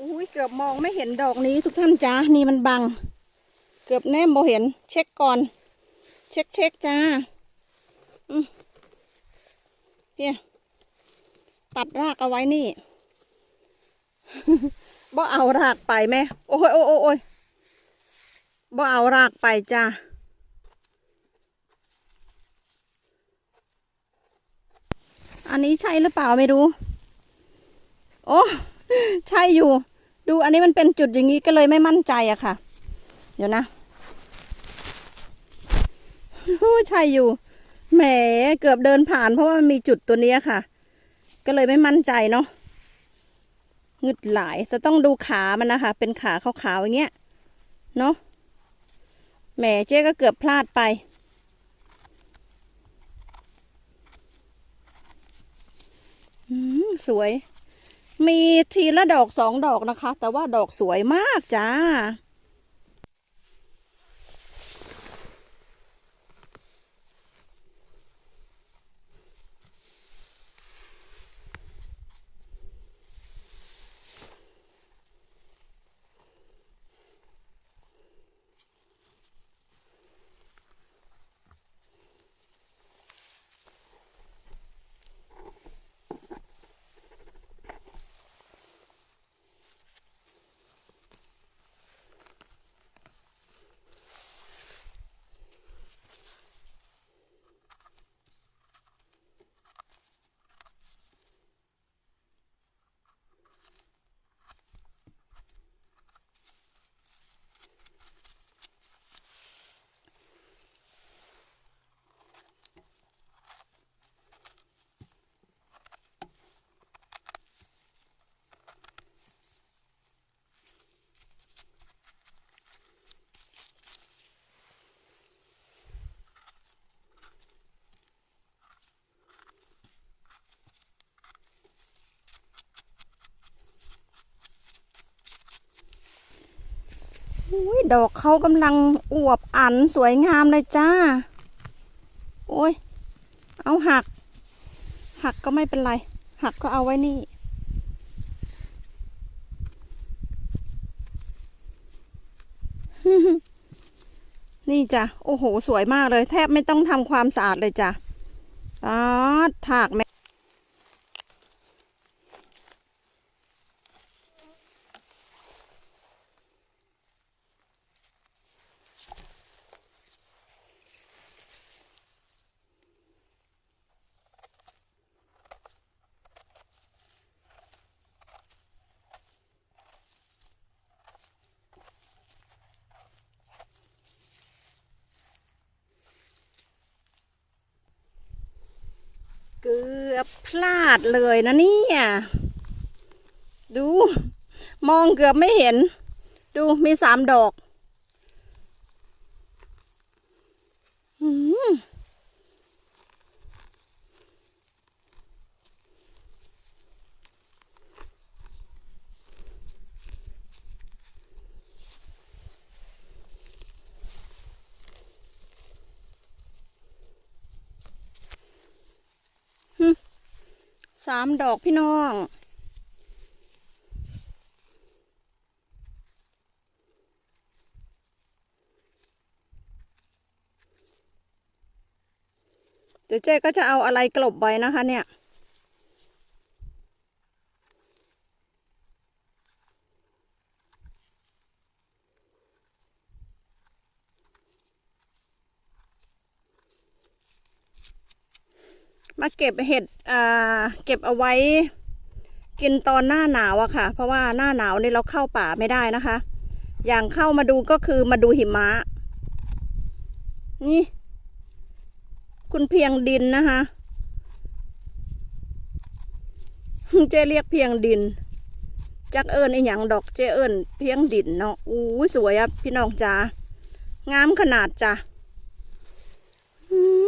อุ้ยเกือบมองไม่เห็นดอกนี้ทุกท่านจ้านี่มันบัง เกือบแนมโบเห็น เช็คก่อน เช็คเช็คจ้าอืมเพียตัดรากเอาไว้นี่บ่เอารากไปแม่โอ้ยโอ้ยโอ้ยโอ้ยบ่เอารากไปจ้าอันนี้ใช่หรือเปล่าไม่รู้ โอ้ ใช่อยู่ ดูอันนี้มันเป็นจุดอย่างนี้ก็เลยไม่มั่นใจอะค่ะ เดี๋ยวนะใช่อยู่ แหมเกือบเดินผ่านเพราะว่ามันมีจุดตัวนี้ค่ะ ก็เลยไม่มั่นใจเนาะงึดหลายแต่ต้องดูขามันนะคะ เป็นขาขาวๆอย่างเงี้ย เนาะแหมเจ๊ก็เกือบพลาดไป สวย มีทีละดอกสองดอกนะคะ แต่ว่าดอกสวยมากจ้า อุ้ยดอกเขากำลังอวบอันสวยงามเลยจ้า โอ้ย เอาหัก หักก็ไม่เป็นไร หักก็เอาไว้นี่ นี่จ้ะ โอ้โห สวยมากเลย แทบไม่ต้องทำความสะอาดเลยจ้ะอ๋อถากแม เกือบพลาดเลยนะเนี่ยดู มองเกือบไม่เห็น ดูมีสามดอกหืม สามดอกพี่น้องเดี๋ยวเจ๊ก็จะเอาอะไรกลบไว้นะคะเนี่ย มาเก็บเห็ดอ่าเก็บเอาไว้ กินตอนหน้าหนาวอะค่ะ เพราะว่าหน้าหนาวนี่เราเข้าป่าไม่ได้นะคะ อย่างเข้ามาดูก็คือมาดูหิมะ นี่ คุณเพียงดินนะคะเจเรียกเพียงดิน จักเอิญไอหยังดอกเจเอิญเพียงดินเนาะอู้สวยอะพี่น้องจ้างามขนาดจ้ะอืม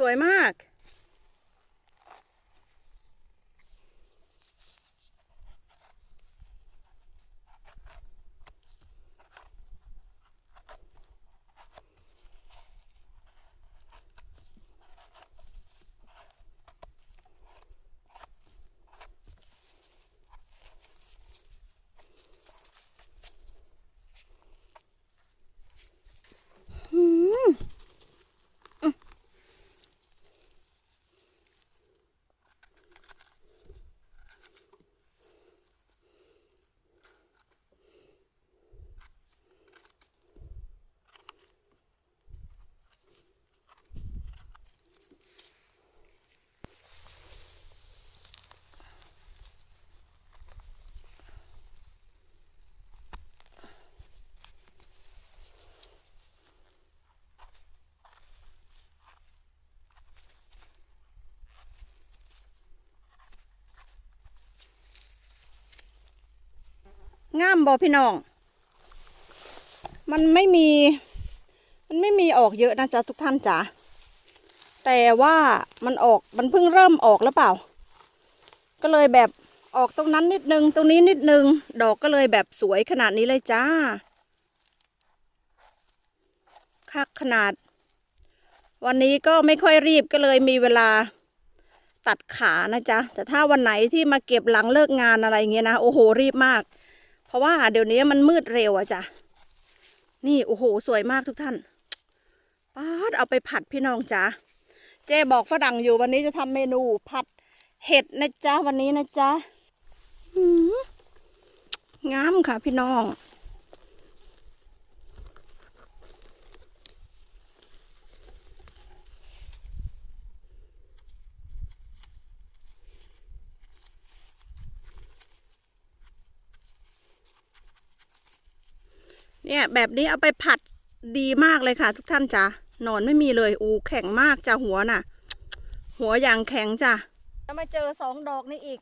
สวยมาก งามบอพี่น้อง มันไม่มี มันไม่มีออกเยอะนะจ๊ะทุกท่านจ๋าแต่ว่ามันออกมันเพิ่งเริ่มออกแล้วเปล่า ก็เลยแบบออกตรงนั้นนิดนึง ตรงนี้นิดนึง ดอกก็เลยแบบสวยขนาดนี้เลยจ้าคักขนาด วันนี้ก็ไม่ค่อยรีบก็เลยมีเวลาตัดขานะจ๊ะ แต่ถ้าวันไหนที่มาเก็บหลังเลิกงานอะไรเงี้ยนะ โอ้โหรีบมาก เพราะว่าเดี๋ยวนี้มันมืดเร็วอะจ้ะ นี่โอ้โห สวยมากทุกท่านป๊าดเอาไปผัดพี่น้องจ้ะ เจ๊บอกฝรั่งอยู่วันนี้จะทำเมนูผัดเห็ดนะจ๊ะ วันนี้นะจ๊ะงามค่ะพี่น้อง เนี่ยแบบนี้เอาไปผัดดีมากเลยค่ะ ทุกท่านจ้ะหนอนไม่มีเลยอูแข็งมากจ้ะหัวน่ะ หัวอย่างแข็งจ้ะแล้วมาเจอสองดอกนี่อีก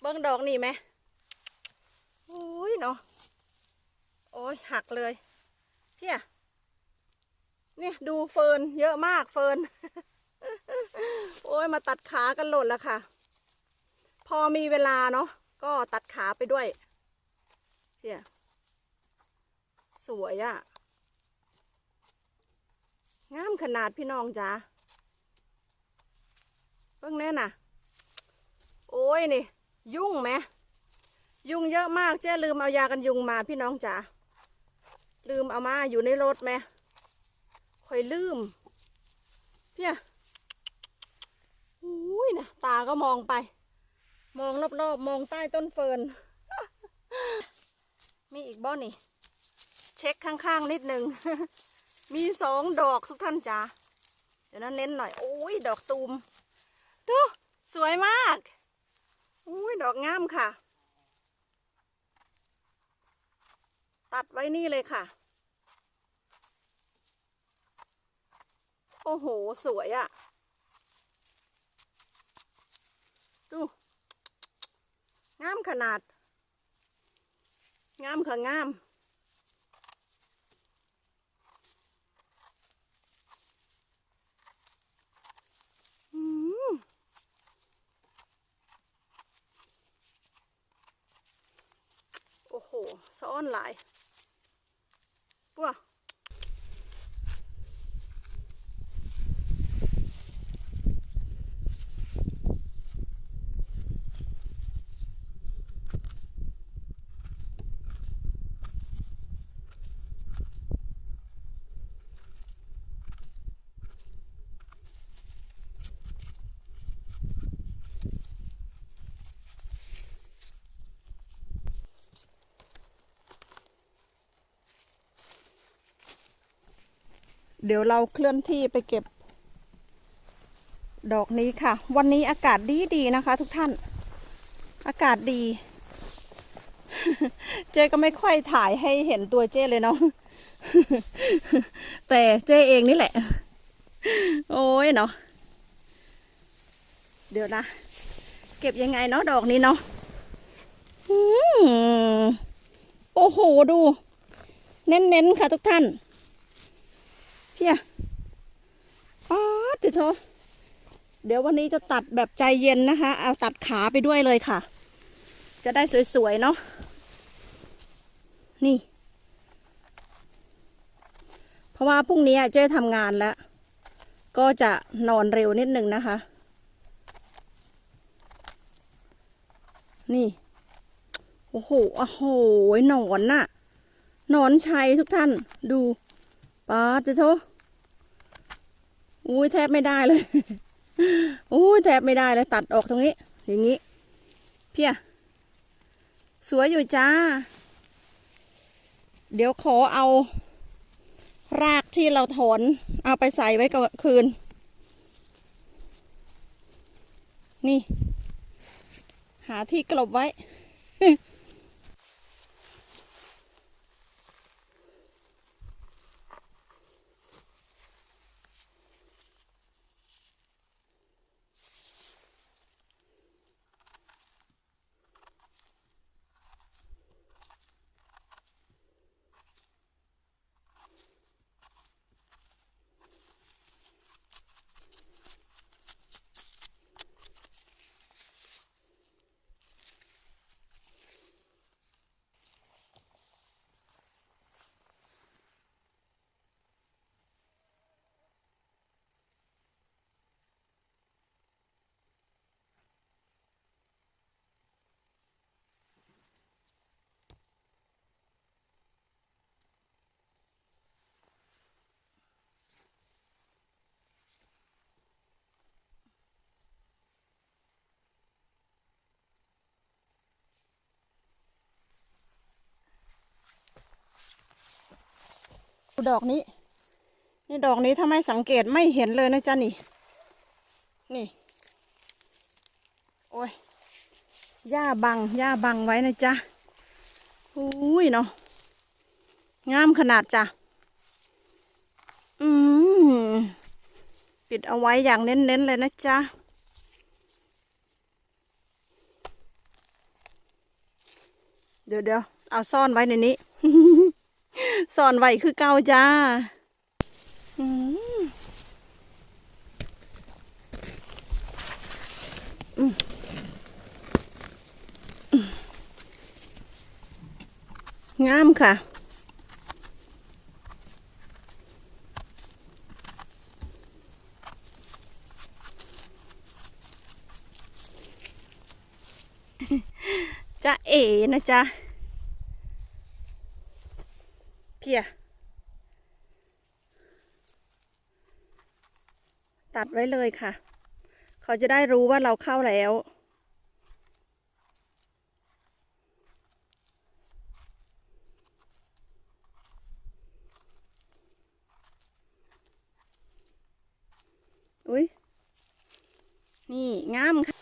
เบิ้งดอกนี่ไหมอุ้ยเนาะโอ้ยหักเลยเพี้ยเนี่ยดูเฟิร์นเยอะมากเฟิร์นโอ้ยมาตัดขากันหล่นแล้วค่ะ พอมีเวลาเนาะก็ตัดขาไปด้วยเพี้ย สวยอะ่ะ งามขนาดพี่น้องจ้าเพิ่งแน่น่ะ โอ้ยนี่ ยุ่งไหม ยุงเยอะมากเจ๊ลืมเอายากันยุงมาพี่น้องจ๋าลืมเอามาอยู่ในรถไหมคอยลืมเพี้ยอุ้ยนะตาก็มองไป มองรอบๆมองใต้ต้นเฟิร์น มีอีกบ้อนี่ เช็คข้างๆนิดหนึ่งมีสองดอกทุกท่านจ้าเดี๋ยวนั้นเน้นหน่อย โอ้ยดอกตูม ดู สวยมากโอ้ยดอกงามค่ะ ตัดไว้นี่เลยค่ะ โอ้โห สวยอะ่ะ ดู งามขนาด งามค่ะงาม อืมโอ้โห ซ้อนหลา เดี๋ยวเราเคลื่อนที่ไปเก็บ ดอกนี้ค่ะ วันนี้อากาศดีดีนะคะ ทุกท่าน อากาศดี เจ๊ก็ไม่ค่อยถ่ายให้เห็นตัวเจ๊เลยเนาะแต่เจ๊เองนี่แหละ โอ้ยเนาะเดี๋ยวนะ เก็บยังไงเนาะดอกนี้เนาะอืมโอ้โหดู เน้นๆค่ะทุกท่าน เพียอ๋อติโทเดี๋ยววันนี้จะตัดแบบใจเย็นนะคะ เอาตัดขาไปด้วยเลยค่ะ จะได้สวยๆเนาะ นี่ เพราะว่าพรุ่งนี้เจ๊ทำงานแล้ว ก็จะนอนเร็วนิดนึงนะคะ นี่ โอ้โห โอ้โห หนอนน่ะ หนอนชัยทุกท่าน ดู ปาดโทอุ้ยแทบไม่ได้เลยอุ้ยแทบไม่ได้เลยตัดออกตรงนี้ อย่างนี้ เพียสวยอยู่จ้า เดี๋ยวขอเอา รากที่เราถอน เอาไปใส่ไว้ก่อนคืน นี่ หาที่กลบไว้ ดอกนี้ นี่ดอกนี้ถ้าไม่สังเกตไม่เห็นเลยนะจ๊ะนี่ นี่ โอ้ยหญ้าบังหญ้าบังไว้นะจ๊ะอุ้ยเนาะงามขนาดจ้ะ อืมปิดเอาไว้อย่างเน้นๆเลยนะจ๊ะเดี๋ยวเดี๋ยวเอาซ่อนไว้ในนี้ ซ่อนไว้คือเก่าจ้าอืมอืมอืมงามค่ะ จะเอ๋นะจ๊ะ เพียตัดไว้เลยค่ะ เขาจะได้รู้ว่าเราเข้าแล้ว อุ้ยนี่งามค่ะ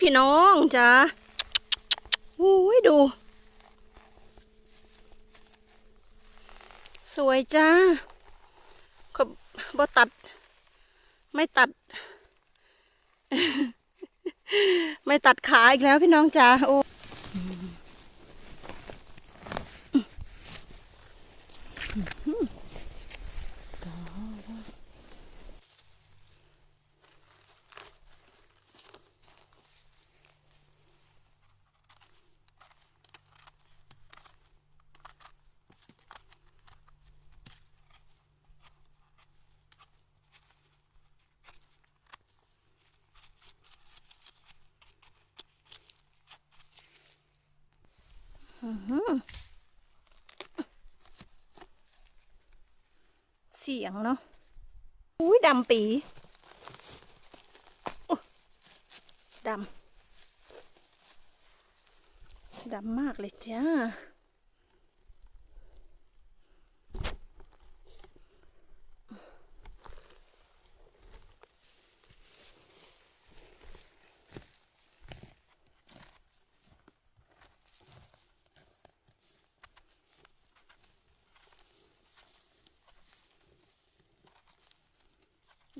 พี่น้องจ้าอุ้ยดู สวยจ้าเขาบ่ตัด ไม่ตัด ไม่ตัดขาอีกแล้วพี่น้องจ้าโอ้ เสียงเนาะ อุ้ยดำปีโอ้ดำ ดำมากเลยจ้า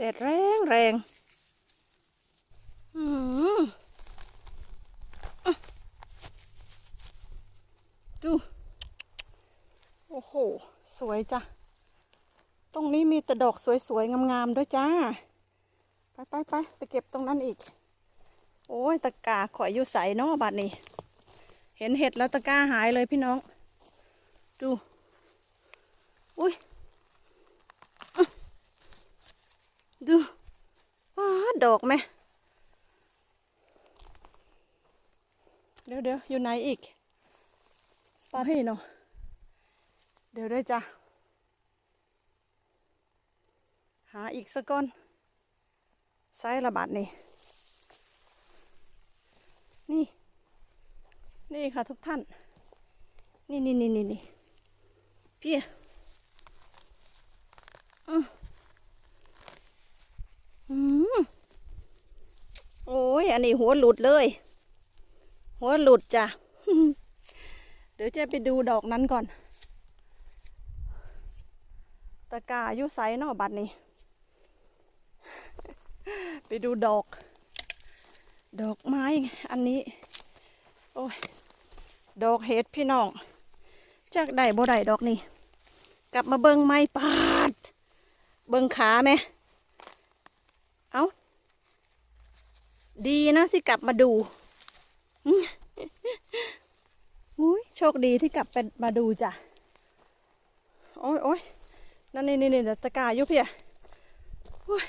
แดดแรงแรงอืมอะดู โอ้โห สวยจ้ะ ตรงนี้มีแต่ดอกสวยๆ งามๆ ด้วยจ้า ไปไปไปไปเก็บตรงนั้นอีก โอ้ย ตะกร้าข่อยอยู่ใสเนาะบัดนี้ เห็นเห็ดแล้วตะกร้าหายเลยพี่น้อง ดู อุ้ย ดูว้า ดอกไหมเดี๋ยวเดี๋ยวอยู่ไหนอีกปาให้เนาะเดี๋ยวด้วยจ้ะหาอีกสักก้อนไซส์ระบาดนี่นี่ นี่ค่ะทุกท่าน นี่นี่นี่นี่นี่พี่อะอืม โอ้ย อันนี้หัวหลุดเลย หัวหลุดจ้ะ เดี๋ยวจะไปดูดอกนั้นก่อน ตะกาอยู่ไซนาะบัดนี้ ไปดูดอก ดอกไม้อันนี้ โอ้ย ดอกเห็ดพี่น้อง จากได้บ่ได้ดอกนี่ กลับมาเบิ้งไม้ปาด เบิ้งขาไหม เอา ดีนะที่กลับมาดูอุ้ยโชคดีที่กลับไปมาดูจ้ะ โอ้ยโอ้ยนั่นนี่นี่นี่ตะกร้าอยุพี่อะโอ้ย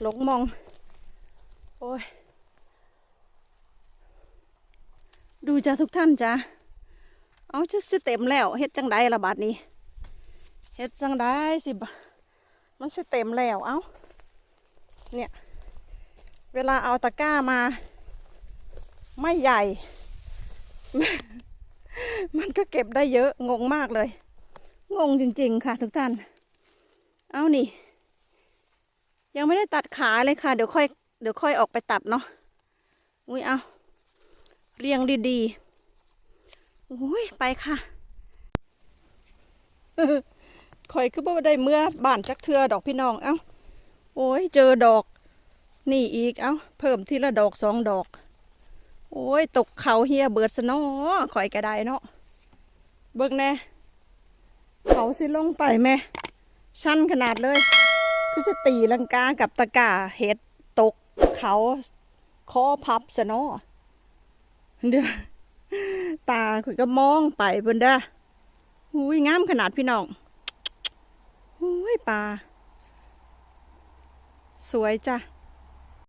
หลงมอง โอ้ย ดูจ้ะทุกท่านจ้ะ เอาจะสิเต็มแล้วเฮ็ดจังไดละบาดนี้เฮ็ดจังไดสิบมันสิเต็มแล้ว เอ้า เนี่ย เวลาเอาตะกร้ามา ไม่ใหญ่ มันก็เก็บได้เยอะ งงมากเลย งงจริง ๆ ค่ะ ทุกท่าน เอานี่ ยังไม่ได้ตัดขาเลยค่ะ เดี๋ยวค่อย เดี๋ยวค่อยออกไปตัดเนาะ อุ้ยเอา เรียงดีๆ อุ้ยไปค่ะข่อยคือบ่ได้เมื่อบานจักเทือดอกพี่น้อง เอ้า โอ้ย เจอดอก นี่อีก เอ้า เพิ่มทีละดอกสองดอก โอ้ย ตกเขาเฮียเบิดซะเนาะข่อยก็ได้เนาะ เบิ่งแน่ เขาสิลงไปแม่ชั้นขนาดเลย คือจะตีลังกากับตะกาเห็ดตกเขาคอพับซะเนาะเดี๋ยวตาข่อยก็มองไปเพิ่นเด้ออุ้ยงามขนาดพี่น้องอุ้ยปลาสวยจ้ะ